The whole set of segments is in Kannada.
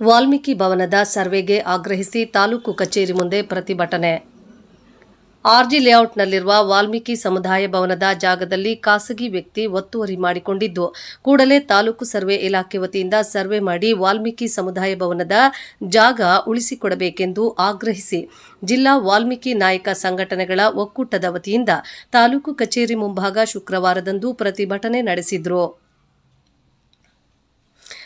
ವಾಲ್ಮೀಕಿ ಭವನದ ಸರ್ವೆಗೆ ಆಗ್ರಹಿಸಿ ತಾಲೂಕು ಕಚೇರಿ ಮುಂದೆ ಪ್ರತಿಭಟನೆ. ಆರ್ಜಿ ಲೇಔಟ್ನಲ್ಲಿರುವ ವಾಲ್ಮೀಕಿ ಸಮುದಾಯ ಭವನದ ಜಾಗದಲ್ಲಿ ಖಾಸಗಿ ವ್ಯಕ್ತಿ ಒತ್ತುವರಿ ಮಾಡಿಕೊಂಡಿದ್ದು, ಕೂಡಲೇ ತಾಲೂಕು ಸರ್ವೆ ಇಲಾಖೆ ವತಿಯಿಂದ ಸರ್ವೆ ಮಾಡಿ ವಾಲ್ಮೀಕಿ ಸಮುದಾಯ ಭವನದ ಜಾಗ ಉಳಿಸಿಕೊಡಬೇಕೆಂದು ಆಗ್ರಹಿಸಿ, ಜಿಲ್ಲಾ ವಾಲ್ಮೀಕಿ ನಾಯಕ ಸಂಘಟನೆಗಳ ಒಕ್ಕೂಟದ ವತಿಯಿಂದ ತಾಲೂಕು ಕಚೇರಿ ಮುಂಭಾಗ ಶುಕ್ರವಾರದಂದು ಪ್ರತಿಭಟನೆ ನಡೆಸಿದ್ರು.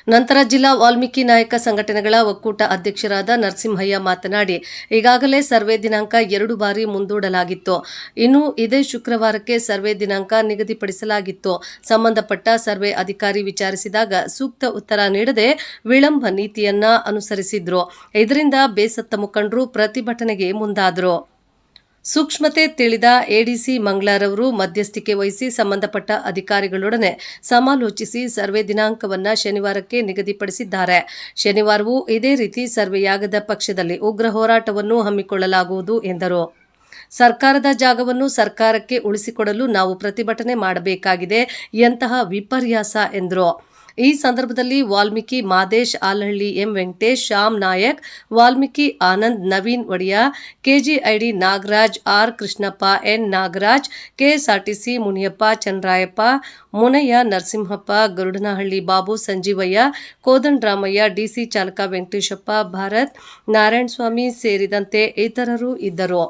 ನಂತರ ಜಿಲ್ಲಾ ವಾಲ್ಮೀಕಿ ನಾಯಕ ಸಂಘಟನೆಗಳ ಒಕ್ಕೂಟ ಅಧ್ಯಕ್ಷರಾದ ನರಸಿಂಹಯ್ಯ ಮಾತನಾಡಿ, ಈಗಾಗಲೇ ಸರ್ವೆ ದಿನಾಂಕ ಎರಡು ಬಾರಿ ಮುಂದೂಡಲಾಗಿತ್ತು. ಇನ್ನು ಇದೇ ಶುಕ್ರವಾರಕ್ಕೆ ಸರ್ವೆ ದಿನಾಂಕ ನಿಗದಿಪಡಿಸಲಾಗಿತ್ತು. ಸಂಬಂಧಪಟ್ಟ ಸರ್ವೆ ಅಧಿಕಾರಿ ವಿಚಾರಿಸಿದಾಗ ಸೂಕ್ತ ಉತ್ತರ ನೀಡದೆ ವಿಳಂಬ ನೀತಿಯನ್ನ ಅನುಸರಿಸಿದ್ರು. ಇದರಿಂದ ಬೇಸತ್ತ ಮುಖಂಡರು ಪ್ರತಿಭಟನೆಗೆ ಮುಂದಾದರು. ಸೂಕ್ಷ್ಮತೆ ತಿಳಿದ ಎಡಿಸಿ ಮಂಗ್ಲಾರವರು ಮಧ್ಯಸ್ಥಿಕೆ ವಹಿಸಿ ಸಂಬಂಧಪಟ್ಟ ಅಧಿಕಾರಿಗಳೊಡನೆ ಸಮಾಲೋಚಿಸಿ ಸರ್ವೆ ದಿನಾಂಕವನ್ನು ಶನಿವಾರಕ್ಕೆ ನಿಗದಿಪಡಿಸಿದ್ದಾರೆ. ಶನಿವಾರವೂ ಇದೇ ರೀತಿ ಸರ್ವೆಯಾಗದ ಪಕ್ಷದಲ್ಲಿ ಉಗ್ರ ಹೋರಾಟವನ್ನು ಹಮ್ಮಿಕೊಳ್ಳಲಾಗುವುದು ಎಂದರು. ಸರ್ಕಾರದ ಜಾಗವನ್ನು ಸರ್ಕಾರಕ್ಕೆ ಉಳಿಸಿಕೊಡಲು ನಾವು ಪ್ರತಿಭಟನೆ ಮಾಡಬೇಕಾಗಿದೆ ಎಂತಹ ವಿಪರ್ಯಾಸ ಎಂದರು. ಈ ಸಂದರ್ಭದಲ್ಲಿ Valmiki Madesh Alahalli M Venkatesh, Shyam Nayak, Valmiki Anand, Naveen Odiya KGID Nagaraj, R Krishnappa, N Nagaraj, KSRTC Muniyappa, Chandrayappa, Munaiah Narasimhappa, Garudanahalli Babu Sanjeevaiah Kodandaramaiah DC ಚಾಲಕ ವೆಂಕಟೇಶಪ್ಪ, ಭಾರತ್ ನಾರಾಯಣಸ್ವಾಮಿ ಸೇರಿದಂತೆ ಇತರರು ಇದ್ದರು.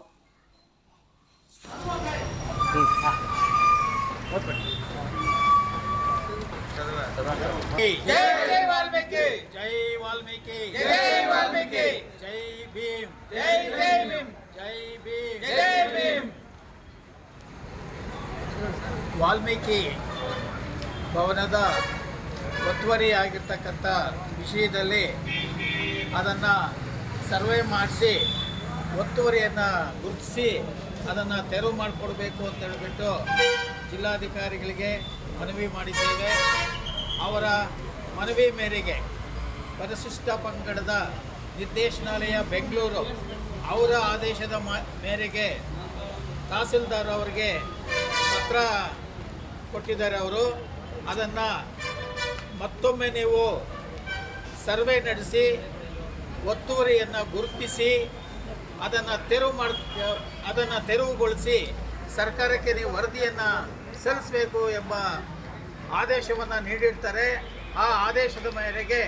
ಜೈ ವಾಲ್ಮೀಕಿ. ಜೈ ವಾಲ್ಮೀಕಿ. ಜೈ ವಾಲ್ಮೀಕಿ. ಜೈ ಭೀಮ್. ಜೈ ಜೈ ಭೀಮ್. ಜೈ ಭೀಮ್. ಜೈ ಭೀಮ್. ವಾಲ್ಮೀಕಿ ಭವನದ ಒತ್ತುವರಿ ಆಗಿರ್ತಕ್ಕಂಥ ವಿಷಯದಲ್ಲಿ ಅದನ್ನು ಸರ್ವೆ ಮಾಡಿಸಿ ಒತ್ತುವರಿಯನ್ನು ಗುರುತಿಸಿ ಅದನ್ನು ತೆರವು ಮಾಡಿಕೊಡ್ಬೇಕು ಅಂತ ಹೇಳಿಬಿಟ್ಟು ಜಿಲ್ಲಾಧಿಕಾರಿಗಳಿಗೆ ಮನವಿ ಮಾಡಿದ್ದೇವೆ. ಅವರ ಮನವಿ ಮೇರೆಗೆ ಪರಿಶಿಷ್ಟ ಪಂಗಡದ ನಿರ್ದೇಶನಾಲಯ ಬೆಂಗಳೂರು ಅವರ ಆದೇಶದ ಮೇರೆಗೆ ತಹಸೀಲ್ದಾರ್ ಅವರಿಗೆ ಪತ್ರ ಕೊಟ್ಟಿದ್ದಾರೆ ಅವರು. ಅದನ್ನು ಮತ್ತೊಮ್ಮೆ ನೀವು ಸರ್ವೆ ನಡೆಸಿ, ಒತ್ತುವರಿಯನ್ನು ಗುರುತಿಸಿ, ಅದನ್ನು ತೆರವು ಮಾಡಿ, ಅದನ್ನು ತೆರವುಗೊಳಿಸಿ ಸರ್ಕಾರಕ್ಕೆ ನೀವು ವರದಿಯನ್ನು ಸಲ್ಲಿಸಬೇಕು ಎಂಬ ಆದೇಶವನ್ನು ನೀಡಿರ್ತಾರೆ. ಆ ಆದೇಶದ ಮೇರೆಗೆ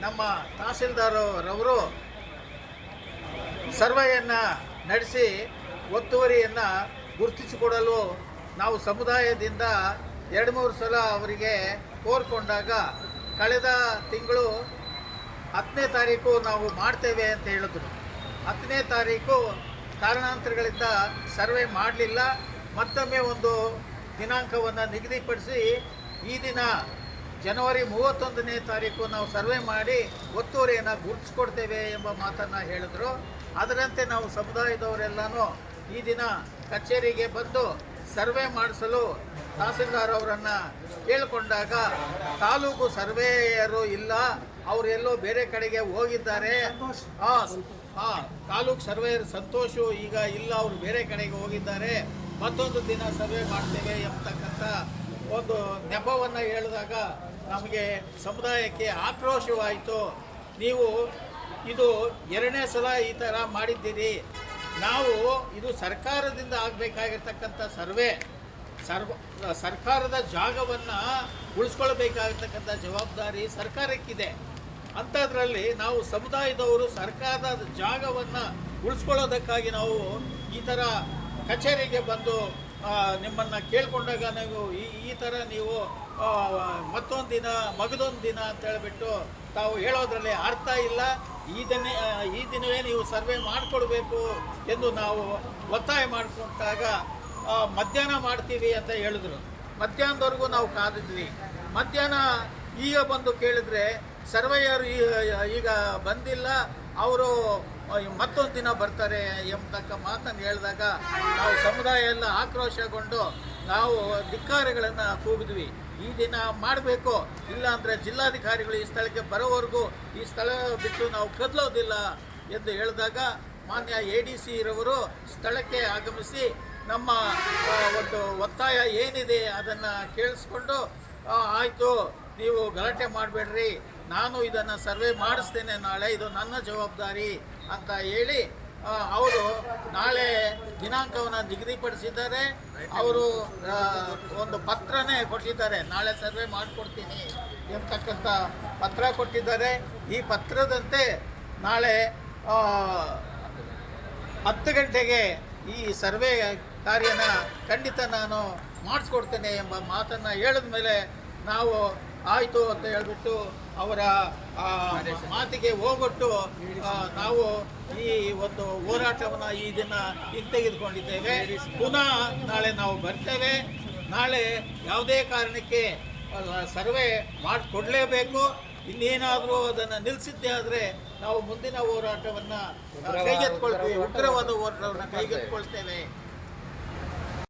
ನಮ್ಮ ತಹಸೀಲ್ದಾರರವರು ಸರ್ವೆಯನ್ನು ನಡೆಸಿ ಒತ್ತುವರಿಯನ್ನು ಗುರುತಿಸಿಕೊಡಲು ನಾವು ಸಮುದಾಯದಿಂದ ಎರಡು ಮೂರು ಸಲ ಅವರಿಗೆ ಕೋರ್ಕೊಂಡಾಗ ಕಳೆದ ತಿಂಗಳು ಹತ್ತನೇ ತಾರೀಕು ನಾವು ಮಾಡ್ತೇವೆ ಅಂತ ಹೇಳಿದ್ರು. ಹತ್ತನೇ ತಾರೀಕು ಕಾರಣಾಂತರಗಳಿಂದ ಸರ್ವೆ ಮಾಡಲಿಲ್ಲ. ಮತ್ತೊಮ್ಮೆ ಒಂದು ದಿನಾಂಕವನ್ನು ನಿಗದಿಪಡಿಸಿ ಈ ದಿನ ಜನವರಿ ಮೂವತ್ತೊಂದನೇ ತಾರೀಕು ನಾವು ಸರ್ವೆ ಮಾಡಿ ಒತ್ತುವರಿಯನ್ನು ಗುರುತಿಸ್ಕೊಡ್ತೇವೆ ಎಂಬ ಮಾತನ್ನು ಹೇಳಿದ್ರು. ಅದರಂತೆ ನಾವು ಸಮುದಾಯದವರೆಲ್ಲನೂ ಈ ದಿನ ಕಚೇರಿಗೆ ಬಂದು ಸರ್ವೆ ಮಾಡಿಸಲು ತಹಸೀಲ್ದಾರ್ ಅವರನ್ನು ಕೇಳಿಕೊಂಡಾಗ ತಾಲೂಕು ಸರ್ವೇಯರು ಇಲ್ಲ ಅವರೆಲ್ಲೋ ಬೇರೆ ಕಡೆಗೆ ಹೋಗಿದ್ದಾರೆ. ಹಾಂ ಹಾಂ ತಾಲೂಕು ಸರ್ವೇಯರ್ ಸಂತೋಷು ಈಗ ಇಲ್ಲ, ಅವರು ಬೇರೆ ಕಡೆಗೆ ಹೋಗಿದ್ದಾರೆ. ಮತ್ತೊಂದು ದಿನ ಸರ್ವೆ ಮಾಡ್ತೇವೆ ಎಂಬತಕ್ಕಂಥ ಒಂದು ನೆಪವನ್ನು ಹೇಳಿದಾಗ ನಮಗೆ ಸಮುದಾಯಕ್ಕೆ ಆಕ್ರೋಶವಾಯಿತು. ನೀವು ಇದು ಎರಡನೇ ಸಲ ಈ ಥರ ಮಾಡಿದ್ದೀರಿ. ನಾವು ಇದು ಸರ್ಕಾರದಿಂದ ಆಗಬೇಕಾಗಿರ್ತಕ್ಕಂಥ ಸರ್ವೆ, ಸರ್ವ, ಸರ್ಕಾರದ ಜಾಗವನ್ನು ಉಳಿಸ್ಕೊಳ್ಬೇಕಾಗಿರ್ತಕ್ಕಂಥ ಜವಾಬ್ದಾರಿ ಸರ್ಕಾರಕ್ಕಿದೆ. ಅಂಥದ್ರಲ್ಲಿ ನಾವು ಸಮುದಾಯದವರು ಸರ್ಕಾರದ ಜಾಗವನ್ನು ಉಳಿಸ್ಕೊಳ್ಳೋದಕ್ಕಾಗಿ ನಾವು ಈ ಥರ ಕಚೇರಿಗೆ ಬಂದು ನಿಮ್ಮನ್ನು ಕೇಳ್ಕೊಂಡಾಗ ನೀವು ಈ ಈ ಥರ ನೀವು ಮತ್ತೊಂದು ದಿನ, ಮಗದೊಂದು ದಿನ ಅಂತ ಹೇಳಿಬಿಟ್ಟು ತಾವು ಹೇಳೋದ್ರಲ್ಲಿ ಅರ್ಥ ಇಲ್ಲ. ಈ ದಿನ ಈ ದಿನವೇ ನೀವು ಸರ್ವೆ ಮಾಡಿಕೊಡ್ಬೇಕು ಎಂದು ನಾವು ಒತ್ತಾಯ ಮಾಡಿಕೊಂಡಾಗ ಮಧ್ಯಾಹ್ನ ಮಾಡ್ತೀವಿ ಅಂತ ಹೇಳಿದ್ರು. ಮಧ್ಯಾಹ್ನದವರೆಗೂ ನಾವು ಕಾದಿದ್ವಿ. ಮಧ್ಯಾಹ್ನ ಈಗ ಬಂದು ಕೇಳಿದ್ರೆ ಸರ್ವೆಯರು ಈಗ ಬಂದಿಲ್ಲ. ಅವರು ಮತ್ತೊಂದು ದಿನ ಬರ್ತಾರೆ ಎಂಬತಕ್ಕ ಮಾತನ್ನು ಹೇಳಿದಾಗ ನಾವು ಸಮುದಾಯ ಎಲ್ಲ ಆಕ್ರೋಶಗೊಂಡು ನಾವು ಧಿಕ್ಕಾರಗಳನ್ನು ಕೂಗಿದ್ವಿ. ಈ ದಿನ ಮಾಡಬೇಕು. ಇಲ್ಲಾಂದರೆ ಜಿಲ್ಲಾಧಿಕಾರಿಗಳು ಈ ಸ್ಥಳಕ್ಕೆ ಬರೋವರೆಗೂ ಈ ಸ್ಥಳ ಬಿಟ್ಟು ನಾವು ಕದಲೋದಿಲ್ಲ ಎಂದು ಹೇಳಿದಾಗ ಮಾನ್ಯ ಎ ಡಿ ಸಿ ಇರವರು ಸ್ಥಳಕ್ಕೆ ಆಗಮಿಸಿ ನಮ್ಮ ಒಂದು ಒತ್ತಾಯ ಏನಿದೆ ಅದನ್ನು ಕೇಳಿಸ್ಕೊಂಡು ಆಯಿತು, ನೀವು ಗಲಾಟೆ ಮಾಡಬೇಡ್ರಿ. ನಾನು ಇದನ್ನು ಸರ್ವೆ ಮಾಡಿಸ್ತೇನೆ, ನಾಳೆ ಇದು ನನ್ನ ಜವಾಬ್ದಾರಿ ಅಂತ ಹೇಳಿ ಅವರು ನಾಳೆ ದಿನಾಂಕವನ್ನು ನಿಗದಿಪಡಿಸಿದ್ದಾರೆ. ಅವರು ಒಂದು ಪತ್ರನೇ ಕೊಟ್ಟಿದ್ದಾರೆ. ನಾಳೆ ಸರ್ವೆ ಮಾಡಿಕೊಡ್ತೀನಿ ಎಂತಕ್ಕಂಥ ಪತ್ರ ಕೊಟ್ಟಿದ್ದಾರೆ. ಈ ಪತ್ರದಂತೆ ನಾಳೆ ಹತ್ತು ಗಂಟೆಗೆ ಈ ಸರ್ವೆ ಕಾರ್ಯನ ಖಂಡಿತ ನಾನು ಮಾಡಿಸ್ಕೊಡ್ತೇನೆ ಎಂಬ ಮಾತನ್ನು ಹೇಳಿದ ಮೇಲೆ ನಾವು ಆಯಿತು ಅಂತ ಹೇಳ್ಬಿಟ್ಟು ಅವರ ಮಾತಿಗೆ ಹೋಗೊಟ್ಟು ನಾವು ಈ ಒಂದು ಹೋರಾಟವನ್ನು ಈ ದಿನ ಹಿಂತೆಗೆದುಕೊಂಡಿದ್ದೇವೆ. ಪುನಃ ನಾಳೆ ನಾವು ಬರ್ತೇವೆ. ನಾಳೆ ಯಾವುದೇ ಕಾರಣಕ್ಕೆ ಸರ್ವೆ ಮಾಡಿಕೊಡ್ಲೇಬೇಕು. ಇನ್ನೇನಾದರೂ ಅದನ್ನು ನಿಲ್ಲಿಸಿದ್ದೇ ಆದರೆ ನಾವು ಮುಂದಿನ ಹೋರಾಟವನ್ನು ಕೈಗೆತ್ಕೊಳ್ತೇವೆ ಉಗ್ರವಾದ ಹೋರಾಟವನ್ನು ಕೈಗೆತ್ಕೊಳ್ತೇವೆ